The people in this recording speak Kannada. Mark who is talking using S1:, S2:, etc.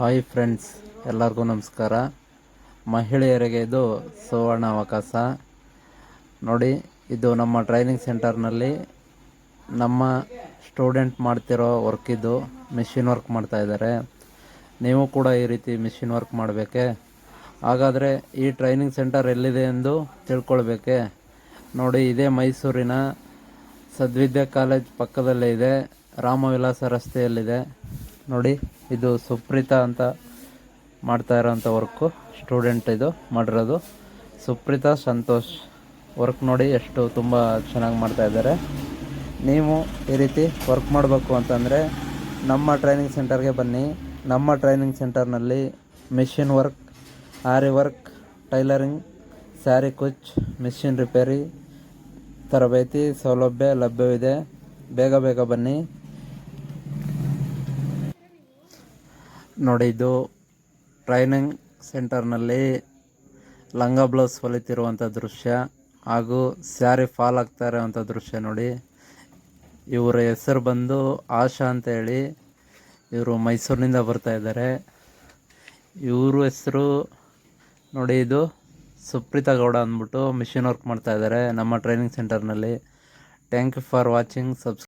S1: ಹಾಯ್ ಫ್ರೆಂಡ್ಸ್ ಎಲ್ಲರಿಗೂ ನಮಸ್ಕಾರ. ಮಹಿಳೆಯರಿಗೆ ಇದು ಸುವರ್ಣ ಅವಕಾಶ. ನೋಡಿ, ಇದು ನಮ್ಮ ಟ್ರೈನಿಂಗ್ ಸೆಂಟರ್ನಲ್ಲಿ ನಮ್ಮ ಸ್ಟೂಡೆಂಟ್ ಮಾಡ್ತಿರೋ ವರ್ಕ್ ಇದು ಮಿಷಿನ್ ವರ್ಕ್ ಮಾಡ್ತಾ ಇದ್ದಾರೆ. ನೀವು ಕೂಡ ಈ ರೀತಿ ಮಿಷಿನ್ ವರ್ಕ್ ಮಾಡಬೇಕೆ? ಹಾಗಾದರೆ ಈ ಟ್ರೈನಿಂಗ್ ಸೆಂಟರ್ ಎಲ್ಲಿದೆ ಎಂದು ತಿಳ್ಕೊಳ್ಬೇಕೆ? ನೋಡಿ, ಇದೇ ಮೈಸೂರಿನ ಸದ್ವಿದ್ಯಾ ಕಾಲೇಜ್ ಪಕ್ಕದಲ್ಲೇ ಇದೆ, ರಾಮವಿಲಾಸ ರಸ್ತೆಯಲ್ಲಿದೆ. ನೋಡಿ, ಇದು ಸುಪ್ರೀತಾ ಅಂತ ಮಾಡ್ತಾ ಇರೋಂಥ ವರ್ಕು. ಸ್ಟೂಡೆಂಟ್ ಇದು, ಮಾಡಿರೋದು. ಸುಪ್ರೀತಾ, ಸಂತೋಷ್ ವರ್ಕ್ ನೋಡಿ ಎಷ್ಟು ತುಂಬ ಚೆನ್ನಾಗಿ ಮಾಡ್ತಾ ಇದ್ದಾರೆ. ನೀವು ಈ ರೀತಿ ವರ್ಕ್ ಮಾಡಬೇಕು ಅಂತಂದರೆ ನಮ್ಮ ಟ್ರೈನಿಂಗ್ ಸೆಂಟರ್ಗೆ ಬನ್ನಿ. ನಮ್ಮ ಟ್ರೈನಿಂಗ್ ಸೆಂಟರ್ನಲ್ಲಿ ಮಿಷಿನ್ ವರ್ಕ್ ಆರಿ ವರ್ಕ್ ಟೈಲರಿಂಗ್ ಸ್ಯಾರಿ ಕುಚ್ ಮಿಷಿನ್ ರಿಪೇರಿ ತರಬೇತಿ, ಸೌಲಭ್ಯ ಲಭ್ಯವಿದೆ. ಬೇಗ ಬೇಗ ಬನ್ನಿ. ನೋಡಿ ಇದು ಟ್ರೈನಿಂಗ್ ಸೆಂಟರ್ನಲ್ಲಿ ಲಂಗ ಬ್ಲೌಸ್ ಹೊಲಿತಿರುವಂಥ ದೃಶ್ಯ ಹಾಗೂ ಸ್ಯಾರಿ ಫಾಲ್ ಆಗ್ತಾ ಇರೋವಂಥ ದೃಶ್ಯ ನೋಡಿ. ಇವರ ಹೆಸರು ಬಂದು ಆಶಾ ಅಂತ ಹೇಳಿ ಇವರು ಮೈಸೂರಿನಿಂದ ಬರ್ತಾ ಇದ್ದಾರೆ ಇವ್ರ ಹೆಸರು ನೋಡಿ, ಇದು ಸುಪ್ರೀತಾ ಗೌಡ ಅಂದ್ಬಿಟ್ಟು ಮಿಷಿನ್ ವರ್ಕ್ ಮಾಡ್ತಾ ಇದ್ದಾರೆ ನಮ್ಮ ಟ್ರೈನಿಂಗ್ ಸೆಂಟರ್ನಲ್ಲಿ. Thank you for watching. Subs